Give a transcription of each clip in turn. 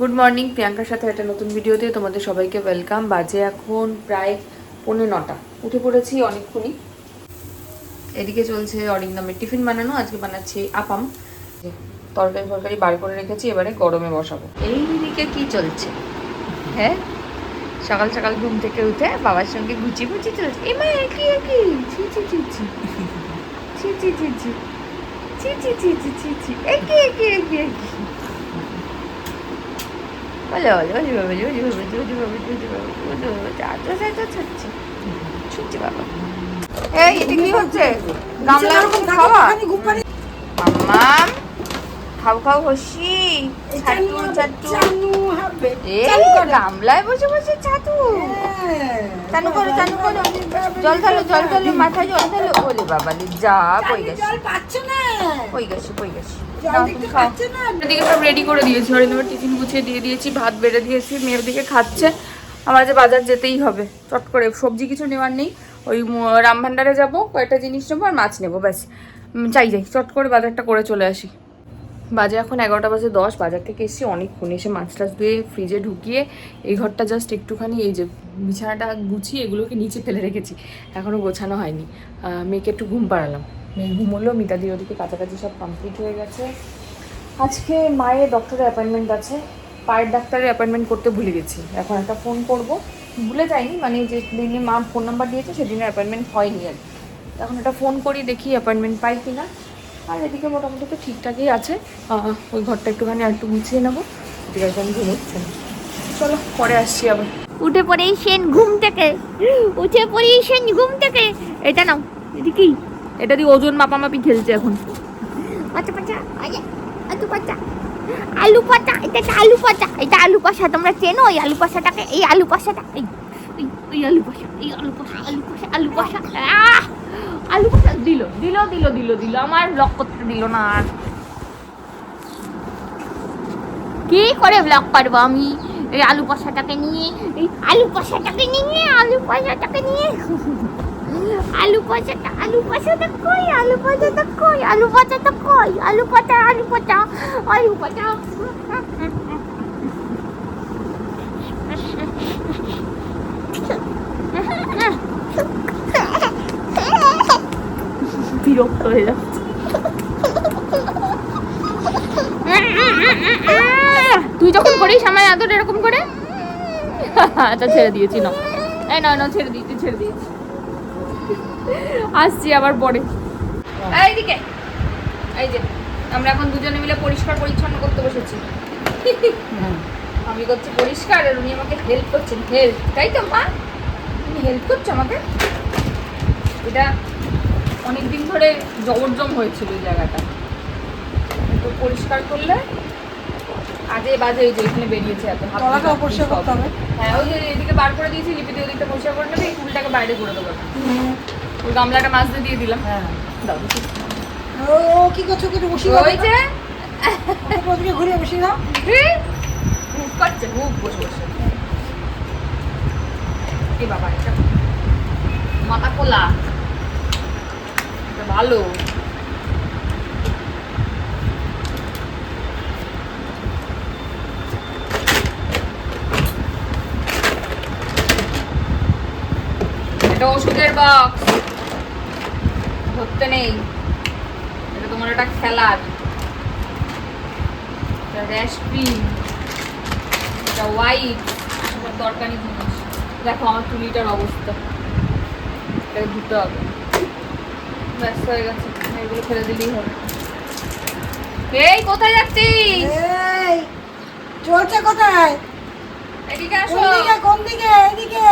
Good morning প্রিয়াঙ্কার সাথে একটা নতুন ভিডিওতে তোমাদের সবাইকে ওয়েলকাম বাজে এখন প্রায় পৌনে নটা। উঠে পড়েছি অনেকক্ষণই। এদিকে চলছে অরিন্দমের টিফিন বানানো। আজকে বানাচ্ছি আপাম। তরকারি ফরকারি বার করে রেখেছি, এবারে গরমে বসাবো। এইদিকে কি চলছে? হ্যাঁ? সকাল সকাল ঘুম থেকে উঠে বাবার সঙ্গে গুচি গুচি চলছে। এ মা, কি কি? ছি ছি ছি ছি। ছি ছি ছি ছি। ছি ছি ছি ছি ছি ছি। এ কি এ কি? বলে বলে ওলি বাবা ওলি বাবা ওলি বাবা ওলি বাবা ওলি বাবা চাচা চাচা ছুটছে ছুটছে বাবা এই এটা কি হচ্ছে গামলা এরকম খাওয়া খাও খাও হসি। ছাতু ছাতু। এ গামলায় বসে বসে ছাতু। চানু করো চানু করো। জল ঢালো জল ঢালো মাথায় জল ঢালো ওলে বাবা লে যা কই গেছে। কই গেছে কই গেছে। এদিকে সব রেডি করে দিয়েছি। হরিণের টিফিন গুছিয়ে দিয়ে দিয়েছি ভাত বেড়ে দিয়েছি মেয়ের দিকে খাচ্ছে। আমার যে বাজার যেতেই হবে। চট করে সবজি কিছু নেওয়ার নেই। ওই ম- রাম ভান্ডারে যাব কয়েকটা জিনিস নেব আর মাছ নেব ব্যাস। উম, যাই যাই। চট করে বাজারটা করে চলে আসি। বাজে এখন এগারোটা বাজে দশ, বাজার থেকে এসেছি অনেকক্ষণ এসে মাছ টাছ ধুয়ে ফ্রিজে ঢুকিয়ে এই ঘরটা জাস্ট একটুখানি এই যে বিছানাটা গুছিয়ে এগুলোকে নিচে ফেলে রেখেছি। এখনও গোছানো হয়নি। মেয়েকে একটু ঘুম পাড়ালাম। মেয়ে ঘুমোলো মিতাদি ওদিকে কাছাকাছি সব কমপ্লিট হয়ে গেছে। আজকে মায়ের ডক্টরের অ্যাপয়েন্টমেন্ট আছে। পায়ের ডাক্তারের অ্যাপয়েন্টমেন্ট করতে ভুলে গেছি। এখন একটা ফোন করব। ভুলে যাইনি মানে যে দিনে মা ফোন নাম্বার দিয়েছে, সেদিনের অ্যাপয়েন্টমেন্ট হয়নি আর এখন একটা ফোন করি, দেখি অ্যাপয়েন্টমেন্ট পাই কি না আর এদিকে মোটামুটি তো ঠিকঠাকই আছে। ওই ঘরটা একটুখানি আর একটু গুছিয়ে নেব। ঠিক আছে আমি ঘুমোচ্ছি। চলো পরে আসছি আবার। উঠে পড়েই সেন ঘুম থেকে। উঠে পড়েই সেন ঘুম থেকে। এটা নাও এটা কি? এটা দিয়ে ওজন মাপামাপি খেলছে এখন। আরে আলু পাতা আলু এটা একটা আলু পাতা এটা আলু পাশা তোমরা চেনো ওই আলু পাশাটাকে এই আলু পাশাটা এই এই- এই আলু পাশা এই আলু পাশা আলু পাশা আলু পাশা আহ! আলু পাশা দিল দিল দিল দিল দিল। আমার ব্লক করতে দিল না আর। কি করে ব্লক করব আমি? এই আলু পাশাটাকে নিয়ে, এই আলু পাশাটাকে নিয়ে, আলু পাশাটাকে নিয়ে। আলু পাশাটা আলু পাশাটা কই? আলু পাশাটা কই? আলু পাশাটা কই? আলু পাতা আলু পাতা আলু পাতা বিরক্ত হয়ে যাচ্ছে। তুই যখন করিস আমার আদর এরকম করে? আচ্ছা ছেড়ে দিয়েছি না এই নয় না, ছেড়ে দিয়েছি ছেড়ে দিয়েছি। আসছি আবার পরে। এইদিকে এই যে, আমরা এখন দুজনে মিলে পরিষ্কার পরিচ্ছন্ন করতে বসেছি। আমি করছি পরিষ্কার, আর উনি আমাকে হেল্প করছেন। হেল্প তাই তো, মা? তুমি হেল্প করছ আমাকে? এটা অনেক দিন ধরে জবরজম হয়েছিল এই জায়গাটা। তো পরিষ্কার করলে আজে বাজে এই যে এখানে বেরিয়েছে এত তলাটা অপরিষ্কার করতে হবে। হ্যাঁ ওই যে এদিকে বার করে দিয়েছি লিপিতে ওদিকটা পরিষ্কার করে নেবে এই ফুলটাকে বাইরে করে দেবো ওই গামলাটা মাছ দিয়ে দিয়ে দিলাম। হ্যাঁ। দাও। ও কি করছ? কি বসি ওই যে? ওদিকে ঘুরে বসি দাও। হুক করছে হুক বসে বসে। এই বাবা এটা মাথা খোলা। ভালো। এটা ওষুধের বক্স ধরতে নেই। এটা তোমার একটা খেলার। এটা র্যাশ ক্রিম এটা হোয়াইট সব দরকারি জিনিস। দেখো আমার চুলিটার অবস্থা। এটাকে ধুতে হবে। ব্যস্ত হয়ে গেছে এগুলো ফেলে দিলেই হবে। এই কোথায় যাচ্ছিস? এই চলছে কোথায়? এদিকে আসো। কোন দিকে কোন দিকে এদিকে।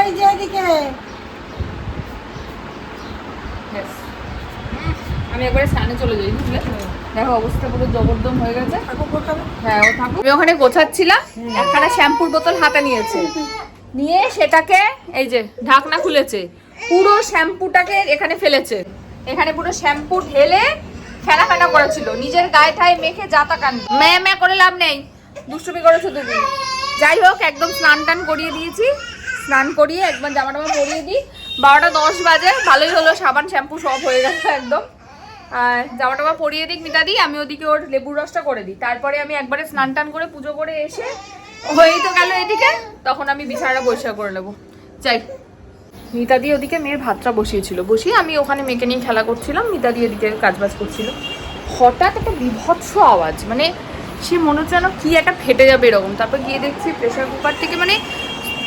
এই যে এদিকে। ব্যাস। আমি একবারে স্নানে চলে যাই বুঝলে? দেখো অবস্থা পুরো জবরদম হয়ে গেছে। হ্যাঁ ও থাকুক আমি ওখানে গোছাচ্ছিলাম একখানা শ্যাম্পুর বোতল হাতে নিয়েছে। নিয়ে সেটাকে এই যে ঢাকনা খুলেছে। পুরো শ্যাম্পুটাকে এখানে ফেলেছে। এখানে পুরো শ্যাম্পু ঢেলে ফেনা ফেনা করেছিল। নিজের গায়ে ঠায় মেখে যাতা কান ম্যা ম্যা করে লাভ নেই। দুষ্টুমি করেছ তুমি। যাই হোক, একদম স্নান টান করিয়ে দিয়েছি। স্নান করিয়ে একবার জামা টামা পরিয়ে দিই। বারোটা দশ বাজে, ভালোই হলো, সাবান, শ্যাম্পু সব হয়ে গেছে একদম। আর জামা টামা পরিয়ে দিক মিতাদি আমি ওদিকে ওর লেবুর রসটা করে দিই। তারপরে আমি একবারে স্নান টান করে পুজো করে এসে হয়েই তো গেল এদিকে, তখন আমি বিছানাটা পরিষ্কার করে নেব। যাই। মিতাদি ওদিকে মেয়ের ভাতটা বসিয়েছিল। বসিয়ে আমি ওখানে মেয়েকে নিয়ে খেলা করছিলাম মিতাদি এদিকে কাজবাজ করছিল। হঠাৎ একটা বিভৎস আওয়াজ মানে সে মনে হচ্ছে যেন কি একটা ফেটে যাবে এরকম। তারপর গিয়ে দেখছি প্রেশার কুকার থেকে মানে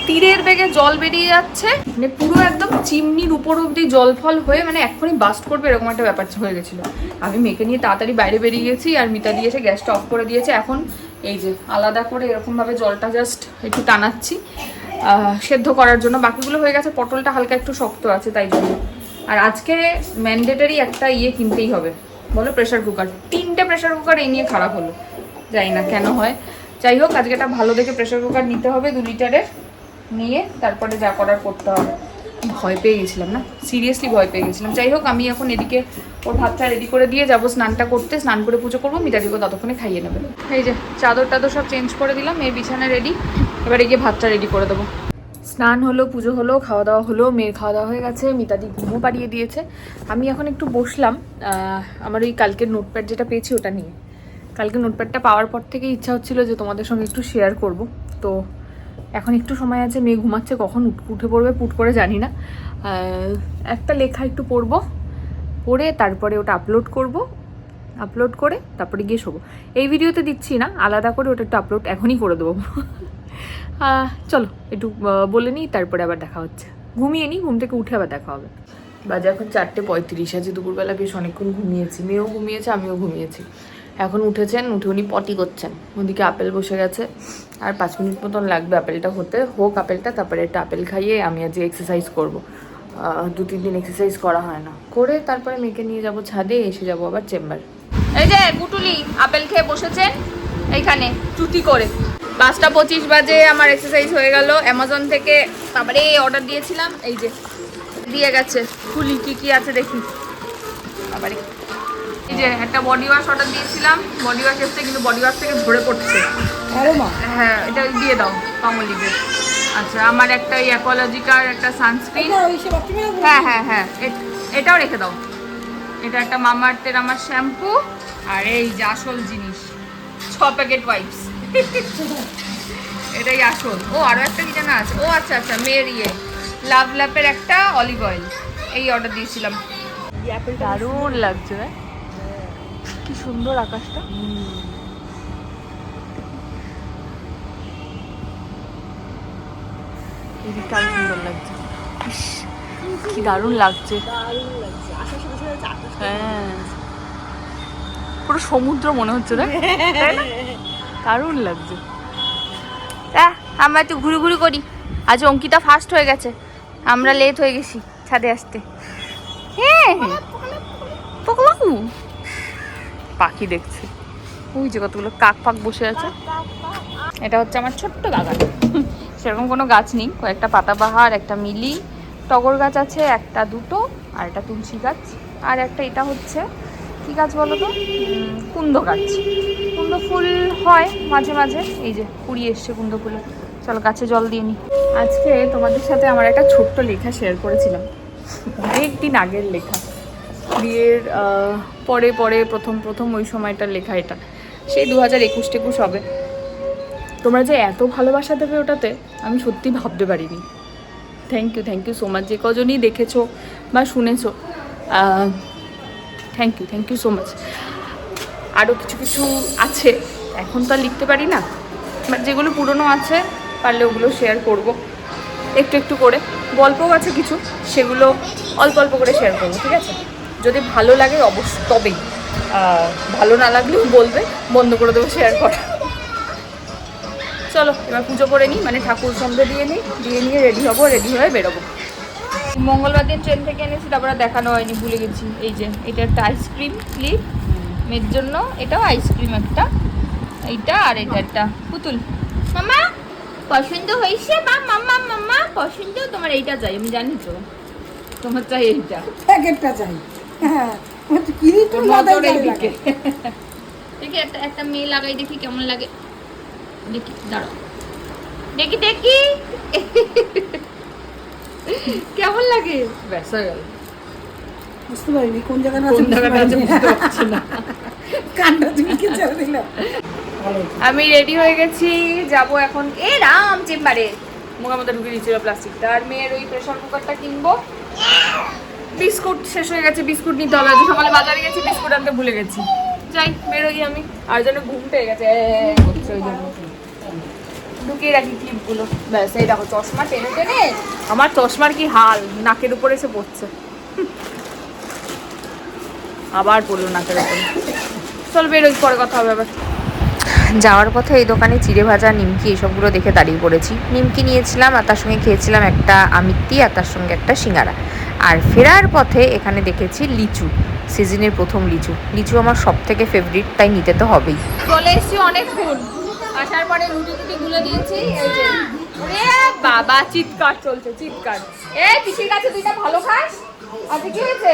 তীরের বেগে জল বেরিয়ে যাচ্ছে। মানে পুরো একদম চিমনির উপর অব্দি জল ফল হয়ে মানে এক্ষুনি বাস্ট করবে এরকম একটা ব্যাপার হয়ে গেছিল। আমি মেয়েকে নিয়ে তাড়াতাড়ি বাইরে বেরিয়ে গেছি আর মিতা দিয়ে এসে গ্যাসটা অফ করে দিয়েছে। এখন এই যে আলাদা করে এরকমভাবে জলটা জাস্ট একটু টানাচ্ছি। সেদ্ধ করার জন্য। বাকিগুলো হয়ে গেছে, পটলটা হালকা একটু শক্ত আছে তাই জন্য। আর আজকে ম্যান্ডেটারি একটা ইয়ে কিনতেই হবে। বলো প্রেশার কুকার তিনটে প্রেশার কুকার এই নিয়ে খারাপ হলো। যাই না কেন হয়। যাই হোক, আজকে একটা ভালো দেখে প্রেশার কুকার নিতে হবে দু লিটারের। নিয়ে তারপরে যা করার করতে হবে। ভয় পেয়ে গেছিলাম না? সিরিয়াসলি ভয় পেয়ে গেছিলাম। যাই হোক, আমি এখন এদিকে ওর ভাতটা রেডি করে দিয়ে যাব স্নানটা করতে। স্নান করে পুজো করব মিতাদিকে ততক্ষণে খাইয়ে নেবে। এই যে চাদর টাদর সব চেঞ্জ করে দিলাম মেয়ের বিছানা রেডি এবারে গিয়ে ভাতটা রেডি করে দেবো। স্নান হলো, পুজো হলো খাওয়া দাওয়া হলো, মেয়ের খাওয়া দাওয়া হয়ে গেছে, মিতাদি ঘুমও পাড়িয়ে দিয়েছে। আমি এখন একটু বসলাম আমার ওই কালকের নোটপ্যাড যেটা পেয়েছি ওটা নিয়ে। কালকে নোটপ্যাডটা পাওয়ার পর থেকে ইচ্ছা হচ্ছিল যে তোমাদের সঙ্গে একটু শেয়ার করব। তো এখন একটু সময় আছে, মেয়ে ঘুমাচ্ছে, কখন উঠ- পড়বে পুট করে জানি না। একটা লেখা একটু পড়ব, পড়ে তারপরে ওটা আপলোড করব আপলোড করে তারপরে গিয়ে শোবো। এই ভিডিওতে দিচ্ছি না, আলাদা করে ওটা একটু আপলোড এখনই করে দেবো। চলো একটু বলে নিই তারপরে আবার দেখা হচ্ছে। ঘুমিয়ে নিই ঘুম থেকে উঠে আবার দেখা হবে। বাজে এখন চারটে পঁয়ত্রিশ আছে দুপুরবেলা বেশ অনেকক্ষণ ঘুমিয়েছি। মেয়েও ঘুমিয়েছে আমিও ঘুমিয়েছি। এখন উঠেছেন উঠে উনি পটি করছেন। ওদিকে আপেল বসে গেছে। আর পাঁচ মিনিট মতন লাগবে আপেলটা হতে। হোক আপেলটা তারপরে একটা আপেল খাইয়ে আমি আজকে এক্সারসাইজ করব। দু তিন দিন এক্সারসাইজ করা হয় না। করে তারপরে মেয়েকে নিয়ে যাব ছাদে এসে যাব আবার চেম্বার। এই যে পুটুলি আপেল খেয়ে বসেছেন? এইখানে চুটি করে। পাঁচটা পঁচিশ বাজে আমার এক্সারসাইজ হয়ে গেল। অ্যামাজন থেকে তারপরে অর্ডার দিয়েছিলাম। এই যে দিয়ে গেছে। খুলি কি কি আছে দেখি। তারপরে এই যে একটা বডি ওয়াশ অর্ডার দিয়েছিলাম। বডি ওয়াশ এসছে কিন্তু বডি ওয়াশ থেকে ঝরে পড়ছে। হ্যাঁ এটা দিয়ে দাও পামলিভের আচ্ছা আমার একটা অ্যাকোলজিকার একটা সানস্ক্রিন হ্যাঁ হ্যাঁ হ্যাঁ। এটাও রেখে দাও। এটা একটা মামার্থের আমার শ্যাম্পু আর এই যে আসল জিনিস। ছ প্যাকেট ওয়াইপস এটাই আসল। ও আরও একটা কি জানা আছে? ও আচ্ছা আচ্ছা মেয়ের ইয়ে। লাভ ল্যাপের একটা অলিভ অয়েল এই অর্ডার দিয়েছিলাম। দারুণ লাগছে রে কি সুন্দর আকাশটা। এদিকটা আরও সুন্দর লাগছে। কি দারুণ লাগছে। হ্যাঁ। পুরো সমুদ্র মনে হচ্ছে তাই না? দারুণ লাগছে। আহ, আমরা একটু ঘুরি ঘুরি করি। আজ অঙ্কিতা ফার্স্ট হয়ে গেছে। আমরা লেট হয়ে গেছি ছাদে আসতে। হ্যাঁ পকলাকু। পাখি দেখছে। ওই যে কতগুলো কাক পাক বসে আছে। এটা হচ্ছে আমার ছোট্ট বাগান সেরকম কোনো গাছ নেই। কয়েকটা পাতাবাহার একটা মিলি টগর গাছ আছে একটা দুটো আর একটা তুলসী গাছ। আর একটা এটা হচ্ছে কি গাছ বলো তো? কুন্দ গাছ। কুন্দ ফুল হয় মাঝে মাঝে। এই যে, কুড়ি এসছে কুন্দ ফুলে। চলো গাছে জল দিয়ে নি। আজকে তোমাদের সাথে আমার একটা ছোট্ট লেখা শেয়ার করেছিলাম। অনেক দিন আগের লেখা। বিয়ের পরে পরে, প্রথম প্রথম ওই সময়টার লেখা এটা। সেই দু হাজার একুশ টেকুশ হবে। তোমরা যে এত ভালোবাসা দেবে ওটাতে, আমি সত্যি ভাবতে পারিনি। Thank you thank you so much যে কজনই দেখেছ বা শুনেছো thank you thank you so much আরও কিছু কিছু আছে, এখন তো আর লিখতে পারি না। বাট যেগুলো পুরনো আছে পারলে ওগুলো শেয়ার করব। একটু একটু করে। গল্পও আছে কিছু, সেগুলো অল্প অল্প করে শেয়ার করব, ঠিক আছে? যদি ভালো লাগে অবশ্য তবেই ভালো না লাগলেও বলবে, বন্ধ করে দেবো শেয়ার করা। চলো, এবার পুজো করে নিই মানে ঠাকুর সন্ধে দিয়ে নিই, দিয়ে নিয়ে রেডি হব রেডি হয়ে বেরোবো। মঙ্গলবার দিন ট্রেন থেকে এনেছি তারপরে দেখানো হয়নি ভুলে গেছি। এই যে এটা একটা আইসক্রিম ক্লিপ মেয়ের জন্য। এটাও আইসক্রিম একটা। এইটা আর এটা একটা পুতুল। মামা পছন্দ হয়েছে? মা মাম্মা মাম্মা পছন্দ? তোমার এইটা চাই আমি জানি তো। তোমার চাই এইটা। প্যাকেটটা চাই। হ্যাঁ তোর নজর এইদিকে দেখি একটা একটা মেয়ে লাগাই দেখি কেমন লাগে। দেখি দাঁড়াও। দেখি দেখি। কেমন লাগে? ব্যাস হয়ে গেল। বুঝতে পারিনি কোন জায়গাটা কোন জায়গাটা আছে বুঝতে পারছি না। কান্না তুমি কি ছেড়ে দিল আমি রেডি হয়ে গেছি যাব এখন এ রাম চেম্বারে। মুখের মধ্যে ঢুকে দিয়েছিল প্লাস্টিকটা আর মেয়ের ওই প্রেশার কুকারটা কিনবো। বিস্কুট শেষ হয়ে গেছে বিস্কুট নিতে হবে। সকালে বাজারে গেছি বিস্কুট আনতে ভুলে গেছি। যাই বেরোই আমি। আর যেন ঘুম পেয়ে গেছে এ, করছে ওই জন্য। ঢুকিয়ে রাখি ক্লিপগুলো। ব্যাস এই দেখো চশমা টেনে টেনে আমার চশমার কি হাল? নাকের উপরে এসে পড়ছে। আবার পড়ল নাকের উপরে। চল বেরোই পরে কথা হবে আবার। যাওয়ার পথে এই দোকানে চিড়ে ভাজা নিমকি এসবগুলো দেখে দাঁড়িয়ে পড়েছি। নিমকি নিয়েছিলাম আর তার সঙ্গে খেয়েছিলাম একটা আমিত্তি আর তার সঙ্গে একটা সিঙ্গারা। আর ফেরার পথে এখানে দেখেছি লিচু সিজনের প্রথম লিচু। লিচু আমার সব থেকে ফেভারিট তাই নিতে তো হবেই। চলে এসেছি অনেকক্ষণ। আসার পরে রুটি টুটি গুলো দিয়েছি, এই যে বাবা, চিৎকার চলছে, চিৎকার। এ, পিসির কাছে দুইটা ভালো খাস? আজকে কি হয়েছে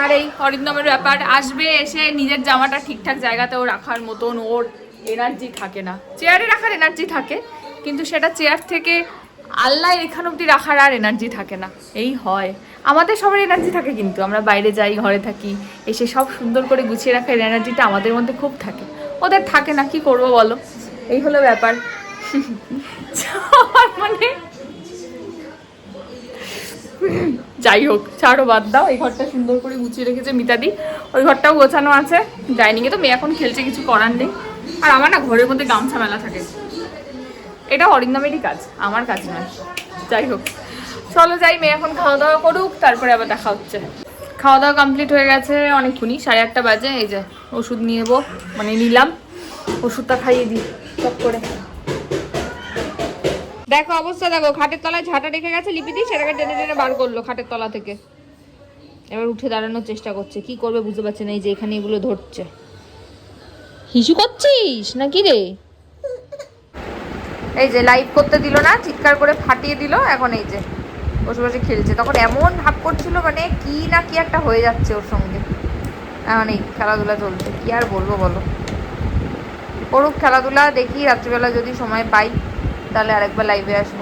আর এই অরিন্দমের ব্যাপার, আসবে এসে নিজের জামাটা ঠিকঠাক জায়গাতেও রাখার মতন, ওর এনার্জি থাকে না। চেয়ারে রাখার এনার্জি থাকে, কিন্তু সেটা চেয়ার থেকে আল্লাহ এখান অব্দি রাখার আর এনার্জি থাকে না। এই হয়। আমাদের সবার এনার্জি থাকে কিন্তু, আমরা বাইরে যাই, ঘরে থাকি, এসে সব সুন্দর করে গুছিয়ে রাখার এনার্জিটা আমাদের মধ্যে খুব থাকে। ওদের থাকে না কি করব বলো? এই হলো ব্যাপার। মানে? যাই হোক ছাড়ো বাদ দাও। এই ঘরটা সুন্দর করে গুছিয়ে রেখেছে মিতাদি। ওই ঘরটাও গোছানো আছে। ডাইনিংয়ে তো মেয়ে এখন খেলছে কিছু করার নেই। আর আমার না ঘরের মধ্যে গামছা মেলা থাকে। এটা অরিন্দমেরই কাজ আমার কাজ নয়। যাই হোক চলো যাই মেয়ে এখন খাওয়া দাওয়া করুক তারপরে আবার দেখা হচ্ছে। খাওয়া দাওয়া কমপ্লিট হয়ে গেছে অনেকক্ষণই, সাড়ে আটটা বাজে, এই যে ওষুধ নিয়ে মানে নিলাম, ওষুধটা খাইয়ে দিই সব করে। দেখো অবস্থা, দেখো, খাটের তলায় ঝাঁটা রেখে গেছে, লিপি দিয়ে সেটাকে টেনে টেনে বার করল খাটের তলা থেকে। এবার উঠে দাঁড়ানোর চেষ্টা করছে, কি করবে বুঝতে পারছে না, এই যে এখানে এগুলো ধরছে। হিসু করছিস নাকি রে? এই যে লাইভ করতে দিল না, চিৎকার করে ফাটিয়ে দিল, এখন এই যে। বসে বসে খেলছে। তখন এমন ভাব করছিল মানে কি না কি একটা হয়ে যাচ্ছে ওর সঙ্গে। এখন এই খেলাধুলা চলছে। কি আর বলব বলো? করুক খেলাধুলা, দেখি রাত্রিবেলা যদি সময় পাই, তাহলে আরেকবার লাইভে আসব।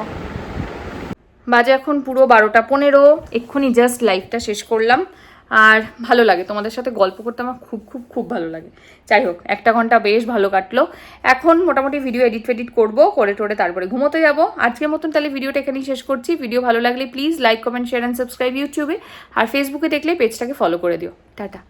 বাজে এখন পুরো বারোটা পনেরো। এক্ষুনি জাস্ট লাইভটা শেষ করলাম। আর ভালো লাগে। তোমাদের সাথে গল্প করতে আমার খুব খুব খুব ভালো লাগে। যাই হোক, একটা ঘণ্টা বেশ ভালো কাটলো। এখন মোটামুটি ভিডিও এডিট ফেডিট করব, করে টোরে তারপরে ঘুমোতে যাব। আজকের মতন তাহলে ভিডিওটা এখানেই শেষ করছি। ভিডিও ভালো লাগলে please like comment share and subscribe ইউটিউবে আর ফেসবুকে দেখলে পেজটাকে ফলো করে দিও। টাটা।